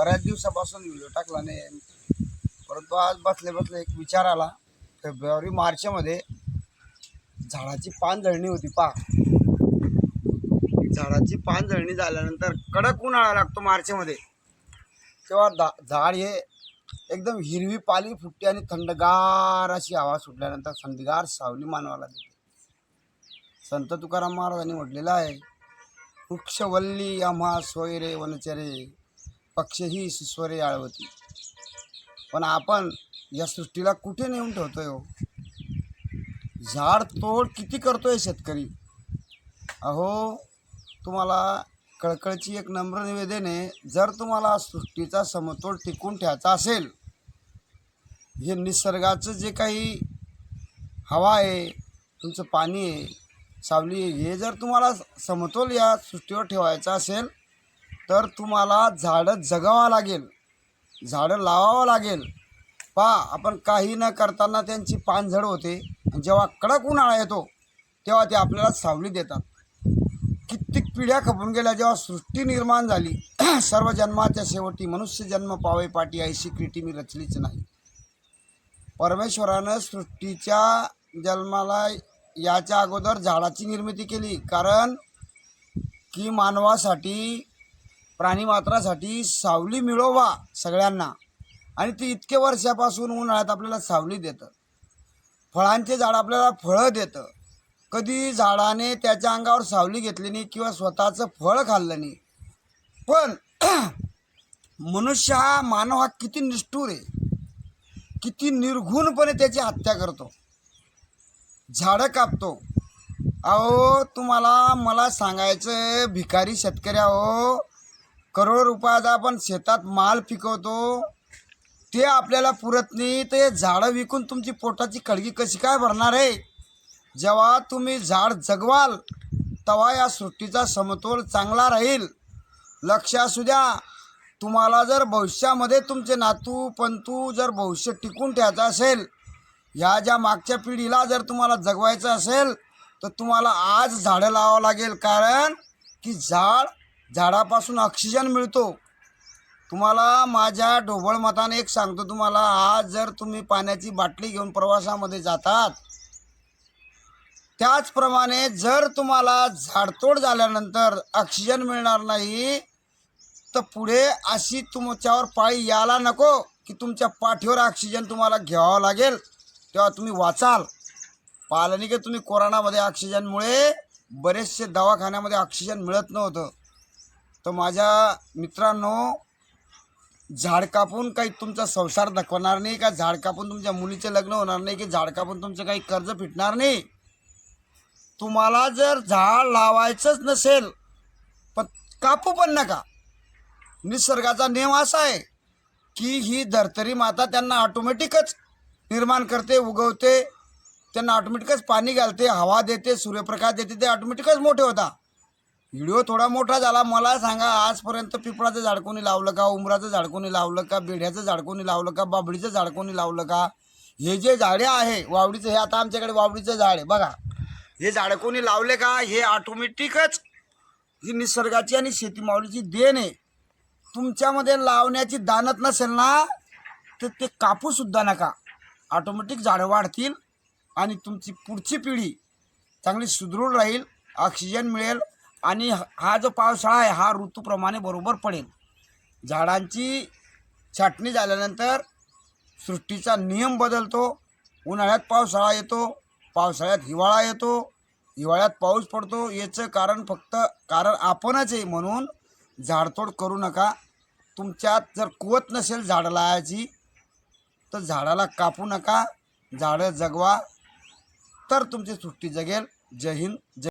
बऱ्याच दिवसापासून व्हिडिओ टाकला नाही परंतु आज बसले बसले एक विचार आला. फेब्रुवारी मार्चमध्ये झाडाची पान होती पा. झाडाची पान झाल्यानंतर कडक उन्हाळा लागतो मार्चमध्ये. तेव्हा दा झाड हे एकदम हिरवी पाली फुटते आणि थंडगार अशी हवा सुटल्यानंतर थंडगार सावली मानवाला देते. संत तुकाराम महाराजांनी म्हटलेलं आहे वृक्षवल्ली आम्हा सोयरे वनचरे पक्षही सुस्वरे आळवती. पण आपण या सृष्टीला कुठे नेऊन ठेवतोय हो? झाड तोड किती करतोय शेतकरी? अहो तुम्हाला कळकळची एक नम्र निवेदन आहे जर तुम्हाला सृष्टीचा समतोल टिकून ठेवायचा असेल हे निसर्गाचं जे काही हवा आहे तुमचं पाणी आहे सावली आहे हे जर तुम्हाला समतोल या सृष्टीवर ठेवायचा असेल तर तुम्हाला झाडं जगावं लागेल. झाडं लावावं लागेल. पहा आपण काही न करताना त्यांची पानझड होते. जेव्हा कडक उन्हाळा येतो तेव्हा ते आपल्याला सावली देतात. कित्येक पिढ्या खपून गेल्या जेव्हा सृष्टी निर्माण झाली. सर्व जन्माच्या शेवटी मनुष्य जन्म पावे पाठी ऐशी क्रिटी मी रचलीच नाही. परमेश्वरानं सृष्टीच्या जन्माला याच्या अगोदर झाडाची निर्मिती केली. कारण की मानवासाठी प्राणीमात्रासाठी सावली मिळोवा सगळ्यांना. आणि ती इतके वर्षापासून उन्हाळ्यात आपल्याला सावली देतं. फळांचे झाड आपल्याला फळं देतं. कधी झाडाने त्याच्या अंगावर सावली घेतली नाही किंवा स्वतःचं फळ खाल्लं नाही. पण मनुष्य हा मानव हा किती निष्ठूर आहे. किती निर्घुणपणे त्याची हत्या करतो. झाडं कापतो. अहो तुम्हाला मला सांगायचं भिकारी शेतकरी अहो करोड रुपयाचा आपण शेतात माल पिकवतो ते आपल्याला पुरत नाही ते झाडं विकून तुमची पोटाची कळगी कशी काय भरणार आहे? जेव्हा तुम्ही झाड जगवाल तेव्हा या सृष्टीचा समतोल चांगला राहील. लक्ष असू द्या तुम्हाला जर भविष्यामध्ये तुमचे नातू पंतू जर भविष्य टिकून ठेवायचं असेल ह्या ज्या मागच्या पिढीला जर तुम्हाला जगवायचं असेल तर तुम्हाला आज झाडं लावावं लागेल. कारण की झाड झाडापासून ऑक्सिजन मिळतो. तुम्हाला माझ्या ढोबळ मताने एक सांगतो तुम्हाला आज जर तुम्ही पाण्याची बाटली घेऊन प्रवासामध्ये जातात त्याचप्रमाणे जर तुम्हाला झाडतोड झाल्यानंतर ऑक्सिजन मिळणार नाही तर पुढे अशी तुमच्यावर पाळी यायला नको की तुमच्या पाठीवर ऑक्सिजन तुम्हाला घ्यावं लागेल तेव्हा तुम्ही वाचाल. पाहिलं नाही की तुम्ही कोरोनामध्ये ऑक्सिजनमुळे बरेचसे दवाखान्यामध्ये ऑक्सिजन मिळत नव्हतं. तर माझ्या मित्रांनो झाड कापून काही तुमचा संसार दाखवणार नाही का? झाड कापून तुमच्या मुलीचे लग्न होणार नाही की झाड कापून तुमचं काही कर्ज फिटणार नाही? तुम्हाला जर झाड लावायचंच नसेल पण कापू पण नका. निसर्गाचा नियम असा आहे की ही धरतरी माता त्यांना ऑटोमॅटिकच निर्माण करते उगवते. त्यांना ऑटोमॅटिकच पाणी घालते हवा देते सूर्यप्रकाश देते ते ऑटोमॅटिकच मोठे होता व्हिडिओ थोडा मोठा झाला. मला सांगा आजपर्यंत पिपळाचं झाड कोणी लावलं का? उमराचं झाड कोणी लावलं का? बेढ्याचं झाड कोणी लावलं का? बाबडीचं झाड कोणी लावलं का? हे जे झाडे आहे वावडीचं हे आता आमच्याकडे वावडीचं झाड आहे. बघा हे झाडं कोणी लावले का? हे ऑटोमॅटिकच ही निसर्गाची आणि शेतीमावलीची देण आहे. तुमच्यामध्ये लावण्याची दानत नसेल ना तर ते कापूसुद्धा नका. ऑटोमॅटिक झाडं वाढतील आणि तुमची पुढची पिढी चांगली सुदृढ राहील ऑक्सिजन मिळेल आणि ह- हा जो पावसाळा आहे हा ऋतूप्रमाणे बरोबर पडेल. झाडांची छाटणी झाल्यानंतर सृष्टीचा नियम बदलतो. उन्हाळ्यात पावसाळा येतो पावसाळ्यात हिवाळा येतो हिवाळ्यात पाऊस पडतो. याचं कारण फक्त कारण आपणच आहे म्हणून झाडतोड करू नका. तुमच्यात जर कुवत नसेल झाडं लावायची तर झाडाला कापू नका. झाडं जगवा तर तुमची सुट्टी जगेल. जय हिंद जय